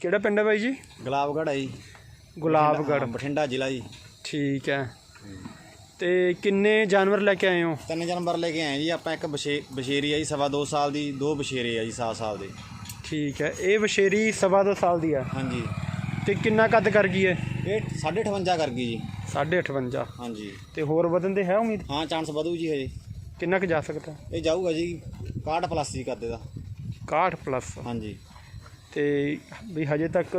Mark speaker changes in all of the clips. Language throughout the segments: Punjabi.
Speaker 1: ਕਿਹੜਾ ਪਿੰਡ ਹੈ ਬਾਈ ਜੀ?
Speaker 2: ਗੁਲਾਬਗੜ੍ਹ ਆ ਜੀ।
Speaker 1: ਗੁਲਾਬਗੜ੍ਹ।
Speaker 2: ਹਾਂ, ਬਠਿੰਡਾ ਜ਼ਿਲ੍ਹਾ ਜੀ।
Speaker 1: ਠੀਕ ਹੈ। ਤੇ ਕਿੰਨੇ ਜਾਨਵਰ ਲੈ ਕੇ ਆਏ ਹੋ?
Speaker 2: ਤਿੰਨ ਜਾਨਵਰ ਲੈ ਕੇ ਆਏ ਜੀ। ਆਪਾਂ ਇੱਕ ਬਸ਼ੇ ਬਸ਼ੇਰੀ ਆ ਜੀ ਸਵਾ ਦੋ ਸਾਲ ਦੀ ਦੋ ਬਸ਼ੇਰੇ ਆ ਜੀ 7 ਸਾਲ ਦੇ।
Speaker 1: ਠੀਕ ਹੈ। ਇਹ ਵਸ਼ੇਰੀ ਸਵਾ ਦੋ ਸਾਲ ਦੀ ਆ।
Speaker 2: ਹਾਂਜੀ।
Speaker 1: ਤੇ ਕਿੰਨਾ ਕੱਦ ਕਰ ਗਈ ਹੈ
Speaker 2: ਇਹ 58 ਕਰ ਗਈ ਜੀ।
Speaker 1: 58
Speaker 2: ਹਾਂਜੀ।
Speaker 1: ਤੇ ਹੋਰ ਵਧਣ ਦੇ ਹੈ ਉਮੀਦ?
Speaker 2: ਹਾਂ ਚਾਂਸ ਵਧੂ ਜੀ ਹਜੇ।
Speaker 1: ਕਿੰਨਾ ਕੁ ਜਾ ਸਕਦਾ?
Speaker 2: ਇਹ ਜਾਊਗਾ ਜੀ 61 ਪਲੱਸ ਜੀ ਕਰਦੇ ਦਾ।
Speaker 1: 61 ਪਲੱਸ
Speaker 2: ਹਾਂਜੀ।
Speaker 1: ਤੇ ਵੀ ਹਜੇ ਤੱਕ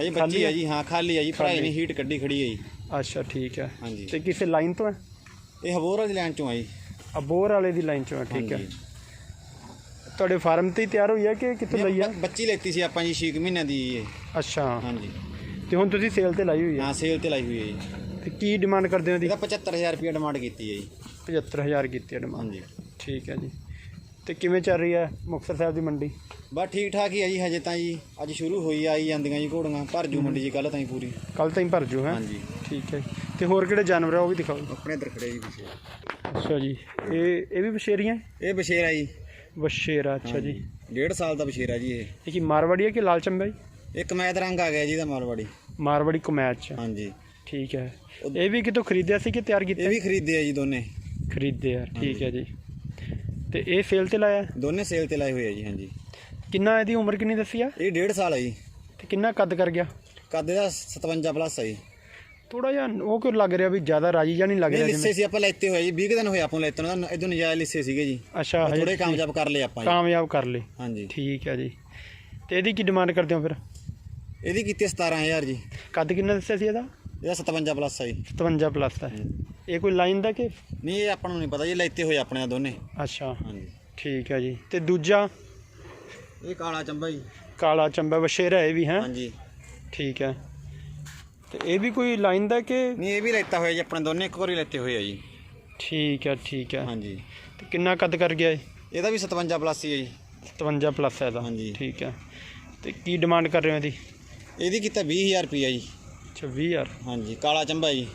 Speaker 2: ਹਜੇ ਬੱਚੀ
Speaker 1: ਹੈ?
Speaker 2: ਜੀ ਹਾਂ ਖਾਲੀ ਆ ਜੀ
Speaker 1: ਖਾਲੀ।
Speaker 2: ਨਹੀਂ ਹੀਟ ਕੱਢੀ ਖੜੀ ਆ ਜੀ।
Speaker 1: ਅੱਛਾ ਠੀਕ ਹੈ
Speaker 2: ਹਾਂਜੀ।
Speaker 1: ਤੇ ਕਿਸੇ ਲਾਈਨ ਤੋਂ ਹੈ?
Speaker 2: ਇਹ ਹਬੋਰ ਵਾਲੀ ਲਾਈਨ ਚੋਂ ਆ ਜੀ।
Speaker 1: ਅਬੋਰ ਵਾਲੇ ਦੀ ਲਾਈਨ ਚੋਂ ਹੈ ਠੀਕ ਹੈ। ਤੁਹਾਡੇ ਫਾਰਮ ਤੇ ਹੀ ਤਿਆਰ ਹੋਈ ਹੈ ਕਿ ਕਿੱਥੋਂ ਲਈ
Speaker 2: ਬ- ਬੱਚੀ ਲੈਤੀ ਸੀ ਆਪਾਂ ਜੀ 6 ਮਹੀਨਿਆਂ ਦੀ ਇਹ।
Speaker 1: ਅੱਛਾ।
Speaker 2: ਹਾਂਜੀ।
Speaker 1: ਤੇ ਹੁਣ ਤੁਸੀਂ ਸੇਲ ਤੇ ਲਾਈ ਹੋਈ ਹੈ
Speaker 2: ਹਾਂ ਸੇਲ ਤੇ ਲਾਈ ਹੋਈ ਹੈ ਜੀ।
Speaker 1: ਤੇ ਕੀ ਡਿਮਾਂਡ ਕਰਦੇ ਹੋ ਇਹਦੀ?
Speaker 2: ਇਹਦਾ 75000 ਰੁਪਏ ਡਿਮਾਂਡ ਕੀਤੀ ਹੈ ਜੀ।
Speaker 1: 75000 ਕੀਤੀ ਹੈ ਡਿਮਾਂਡ
Speaker 2: ਹਾਂਜੀ।
Speaker 1: ਠੀਕ ਹੈ ਜੀ। ਤੇ ਕਿਵੇਂ ਚੱਲ ਰਹੀ ਹੈ ਮੁਕਤਸਰ ਸਾਹਿਬ ਦੀ ਮੰਡੀ?
Speaker 2: ਬਸ ਠੀਕ ਠਾਕ ਹੀ ਆ ਜੀ ਹਜੇ ਤਾਂ ਜੀ ਅੱਜ ਸ਼ੁਰੂ ਹੋਈ ਆਈ ਜਾਂਦੀਆਂ ਜੀ ਘੋੜੀਆਂ। ਭਰ ਜੂ ਮੰਡੀ ਜੀ ਕੱਲ ਤਾਂ ਹੀ ਪੂਰੀ।
Speaker 1: ਕੱਲ ਤਾਈਂ ਭਰ ਜੂ ਹੈ?
Speaker 2: ਹਾਂਜੀ।
Speaker 1: ਠੀਕ ਹੈ ਤੇ ਹੋਰ ਕਿਹੜੇ ਜਾਨਵਰ ਆ ਉਹ ਵੀ ਦਿਖਾਓ।
Speaker 2: ਆਪਣੇ ਇੱਧਰ ਖੜੇ ਜੀ ਪਿੱਛੇ।
Speaker 1: ਅੱਛਾ ਜੀ। ਇਹ ਇਹ ਵੀ ਬਸ਼ੇਰੀਆਂ
Speaker 2: ਇਹ ਬਸ਼ੇਰਾ ਜੀ।
Speaker 1: ਬਸ਼ੇਰਾ ਅੱਛਾ ਜੀ।
Speaker 2: ਡੇਢ ਸਾਲ ਦਾ ਬਸ਼ੇਰਾ ਜੀ ਇਹ।
Speaker 1: ਇਹ ਕੀ ਮਾਰਵਾੜੀ ਹੈ ਕਿ ਲਾਲ ਚੰਬਾ ਜੀ?
Speaker 2: ਇੱਕ ਮੈਦ ਰੰਗ ਆ ਗਿਆ ਜੀ ਦਾ ਮਾਰਵਾੜੀ।
Speaker 1: ਮਾਰਵਾੜੀ ਕਮੈਚ
Speaker 2: ਹਾਂਜੀ।
Speaker 1: ਠੀਕ ਹੈ। ਇਹ ਵੀ ਕਿਤੋਂ ਖਰੀਦਿਆ ਸੀ ਕਿ ਤਿਆਰ
Speaker 2: ਇਹ
Speaker 1: ਕੀਤਾ
Speaker 2: ਵੀ ਖਰੀਦੇ ਆ ਜੀ ਦੋਨੇ।
Speaker 1: ਖਰੀਦੇ ਆ ਠੀਕ ਹੈ ਜੀ। ਤੇ ਇਹ ਸੇਲ ਤੇ ਲਾਇਆ?
Speaker 2: ਦੋਨੇ ਸੇਲ ਤੇ ਲਾਏ ਹੋਏ ਆ ਜੀ ਹਾਂਜੀ।
Speaker 1: ਕਿੰਨਾ ਇਹਦੀ ਉਮਰ ਕਿੰਨੀ ਦੱਸੀ ਆ?
Speaker 2: ਇਹ ਡੇਢ ਸਾਲ ਆ ਜੀ।
Speaker 1: ਤੇ ਕਿੰਨਾ ਕੱਦ ਕਰ ਗਿਆ?
Speaker 2: ਕੱਦ ਦਾ 57 ਪਲੱਸ ਆ ਜੀ।
Speaker 1: ਥੋੜਾ ਜਿਹਾ ਉਹ ਕਿਉਂ ਲੱਗ ਰਿਹਾ ਵੀ ਜ਼ਿਆਦਾ ਰਾਜੀ ਜਾਂ ਨਹੀਂ ਲੱਗ
Speaker 2: ਇਹ
Speaker 1: ਰਿਹਾ
Speaker 2: ਲਿੱਸੇ ਸੀ ਆਪਾਂ ਲੈਤੇ ਹੋਏ ਜੀ। 20 ਕੁ ਦਿਨ ਹੋਏ ਆਪਾਂ ਨੂੰ ਲੈਤੇ ਨੂੰ ਇਦੋਂ ਨਜਾਇਜ਼ ਲਿੱਸੇ ਸੀਗੇ ਜੀ।
Speaker 1: ਅੱਛਾ ਹਜੇ
Speaker 2: ਥੋੜੇ ਕਾਮਯਾਬ ਕਰ ਲਏ ਆਪਾਂ ਜੀ।
Speaker 1: ਕਾਮਯਾਬ ਕਰ ਲਏ।
Speaker 2: ਹਾਂਜੀ।
Speaker 1: ਠੀਕ ਹੈ ਜੀ। ਤੇ ਇਹਦੀ ਕੀ ਡਿਮਾਂਡ ਕਰਦੇ ਹੋ ਫਿਰ?
Speaker 2: ਇਹਦੀ ਕੀਤੀ 17000 ਜੀ।
Speaker 1: ਕੱਦ ਕਿੰਨਾ ਦੱਸਿਆ ਸੀ ਇਹਦਾ?
Speaker 2: ਇਹਦਾ 57 ਪਲੱਸ ਆ ਜੀ।
Speaker 1: 57 ਪਲੱਸ ਦਾ ਇਹ ਕੋਈ ਲਾਈਨ ਦਾ ਕਿ?
Speaker 2: ਨਹੀਂ ਇਹ ਆਪਾਂ ਨੂੰ ਨਹੀਂ ਪਤਾ ਜੀ ਲੈਤੇ ਹੋਏ ਆਪਣੇ ਆ ਦੋਨੇ।
Speaker 1: ਅੱਛਾ।
Speaker 2: ਹਾਂਜੀ।
Speaker 1: ਠੀਕ ਹੈ ਜੀ। ਤੇ ਦੂਜਾ?
Speaker 2: ਇਹ ਕਾਲਾ ਚੰਬਾ ਜੀ।
Speaker 1: ਕਾਲਾ ਚੰਬਾ ਵਸ਼ੇਰਾ ਇਹ ਵੀ ਹੈ?
Speaker 2: ਹਾਂਜੀ।
Speaker 1: ਠੀਕ ਹੈ ਤੇ ਇਹ ਵੀ ਕੋਈ ਲਾਈਨ ਦਾ ਕਿ?
Speaker 2: ਨਹੀਂ ਇਹ ਵੀ ਲੈਤਾ ਹੋਇਆ ਜੀ ਆਪਣੇ ਦੋਨੇ ਇੱਕ ਵਾਰੀ ਲੈਤੇ ਹੋਏ ਆ ਜੀ।
Speaker 1: ਠੀਕ ਹੈ ਠੀਕ ਹੈ
Speaker 2: ਹਾਂਜੀ।
Speaker 1: ਤੇ ਕਿੰਨਾ ਕੱਦ ਕਰ ਗਿਆ ਇਹ?
Speaker 2: ਇਹਦਾ ਵੀ 57 ਪਲੱਸ ਹੀ ਹੈ ਜੀ।
Speaker 1: 57 ਪਲੱਸ ਹੈ ਇਹਦਾ।
Speaker 2: ਹਾਂਜੀ।
Speaker 1: ਠੀਕ ਹੈ ਤੇ ਕੀ ਡਿਮਾਂਡ ਕਰ ਰਹੇ ਹੋ ਇਹਦੀ?
Speaker 2: ਇਹਦੀ ਕੀਤਾ 20000 ਰੁਪਿਆ ਜੀ।
Speaker 1: ਅੱਛਾ 20000
Speaker 2: ਹਾਂਜੀ ਕਾਲਾ ਚੰਬਾ ਜੀ।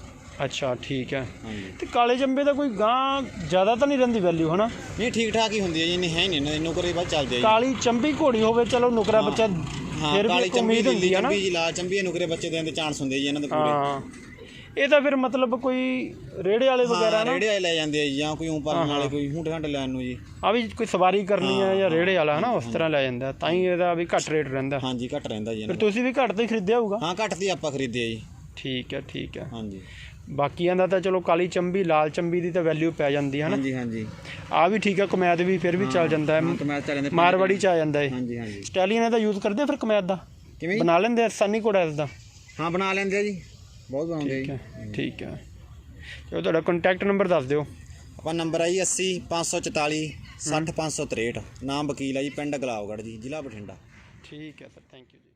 Speaker 1: ਅੱਛਾ ਠੀਕ ਹੈ।
Speaker 2: ਹਾਂਜੀ।
Speaker 1: ਤੇ ਕਾਲੇ ਚੰਬੇ ਦਾ ਕੋਈ ਗਾਂ ਜ਼ਿਆਦਾ ਤਾਂ ਨਹੀਂ ਰਹਿੰਦੀ ਵੈਲਿਊ ਹਨਾ?
Speaker 2: ਨਹੀਂ ਠੀਕ ਠਾਕ ਹੀ ਹੁੰਦੀ ਹੈ ਜੀ ਨਹੀਂ ਹੈ ਨਹੀਂ ਨੌਕਰੀ ਬਾਅਦ ਚੱਲਦੇ ਜੀ।
Speaker 1: ਕਾਲੀ ਚੰਬੀ ਘੋੜੀ ਹੋਵੇ ਚਲੋ ਨੁਕਰਾ ਬੱਚਾ
Speaker 2: ਹਾਂ
Speaker 1: ਫਿਰ ਵੀ
Speaker 2: ਕਾਲੀ
Speaker 1: ਇੱਕ
Speaker 2: ਚੰਬੀ
Speaker 1: ਉਮੀਦ ਹੁੰਦੀ ਹੈ ਨਾ।
Speaker 2: ਚੰਬੀ ਜੀ ਲਾਲ ਚੰਬੀ ਨੁਕਰੇ ਬੱਚੇ ਦੇਣ ਦੇ ਚਾਂਸ ਹੁੰਦੇ ਜੀ ਇਹਨਾਂ ਦੇ ਪੂਰੇ।
Speaker 1: ਹਾਂ। ਇਹ ਤਾਂ ਫਿਰ ਮਤਲਬ ਕੋਈ ਰੇੜੇ ਵਾਲੇ ਵਗੈਰਾ ਨਾ?
Speaker 2: ਰੇੜੇ ਵਾਲੇ ਲੈ ਜਾਂਦੇ ਆ ਜੀ ਜਾਂ ਕੋਈ ਉਪਰ ਨਾਲੇ ਕੋਈ ਹੁੰਡੇ ਹੰਡੇ ਲੈਣ ਨੂੰ ਜੀ।
Speaker 1: ਆ ਵੀ ਕੋਈ ਸਵਾਰੀ ਕਰਨੀ ਹੈ ਜਾਂ ਰੇੜੇ ਵਾਲਾ ਹਨਾ ਉਸ ਤਰ੍ਹਾਂ ਲੈ ਜਾਂਦਾ ਤਾਂ ਹੀ ਇਹਦਾ ਵੀ ਘੱਟ ਰੇਟ ਰਹਿੰਦਾ।
Speaker 2: ਹਾਂਜੀ ਘੱਟ ਰਹਿੰਦਾ ਜੀ
Speaker 1: ਫਿਰ
Speaker 2: ਇਹਨਾਂ ਦਾ।
Speaker 1: ਤੁਸੀਂ ਵੀ ਘੱਟ ਤੇ ਖਰੀਦਿਆ ਹੋਊਗਾ?
Speaker 2: ਹਾਂ ਘੱਟ ਦੀ ਆਪਾਂ ਖਰੀਦੇ ਆ ਜੀ।
Speaker 1: ਠੀਕ ਹੈ ਠੀਕ ਹੈ
Speaker 2: ਹਾਂਜੀ।
Speaker 1: ਬਾਕੀਆਂ ਦਾ ਤਾਂ ਚਲੋ ਕਾਲੀ ਚੰਬੀ ਲਾਲ ਚੰਬੀ ਦੀ ਤਾਂ ਵੈਲਿਊ ਪੈ ਜਾਂਦੀ ਹੈ ਨਾ
Speaker 2: ਹਾਂਜੀ ਹਾਂਜੀ।
Speaker 1: ਆ ਵੀ ਠੀਕ ਹੈ ਕਮੈਦ ਵੀ ਫਿਰ ਵੀ ਚੱਲ ਜਾਂਦਾ ਹੈ।
Speaker 2: ਕਮੈਦ ਚੱਲ ਜਾਂਦੇ
Speaker 1: ਮਾਰਵਾੜੀ ਚ ਆ ਜਾਂਦਾ ਹੈ
Speaker 2: ਹਾਂਜੀ ਹਾਂਜੀ।
Speaker 1: ਸਟੈਲੀਅਨ ਦਾ ਯੂਜ਼ ਕਰਦੇ ਆ ਫਿਰ ਕਮੈਦ ਦਾ?
Speaker 2: ਕਿਵੇਂ ਜੀ?
Speaker 1: ਬਣਾ ਲੈਂਦੇ ਆ ਸਨੀ ਕੋੜਾ ਇਸ ਦਾ?
Speaker 2: ਹਾਂ ਬਣਾ ਲੈਂਦੇ ਆ ਜੀ। ਬਹੁਤ ਬਣਾਉਂਦੇ ਆ
Speaker 1: ਠੀਕ ਹੈ ਠੀਕ ਹੈ। ਚਲੋ ਤੁਹਾਡਾ ਕੰਟੈਕਟ ਨੰਬਰ ਦੱਸ ਦਿਓ।
Speaker 2: ਆਪਾਂ ਨੰਬਰ ਆ ਜੀ 80 544 60 563 ਨਾਮ ਵਕੀਲ ਆ ਜੀ ਪਿੰਡ ਗਲਾਵਗੜ੍ਹ ਜੀ ਜ਼ਿਲ੍ਹਾ ਬਠਿੰਡਾ।
Speaker 1: ਠੀਕ ਹੈ ਸਰ ਥੈਂਕ ਯੂ ਜੀ।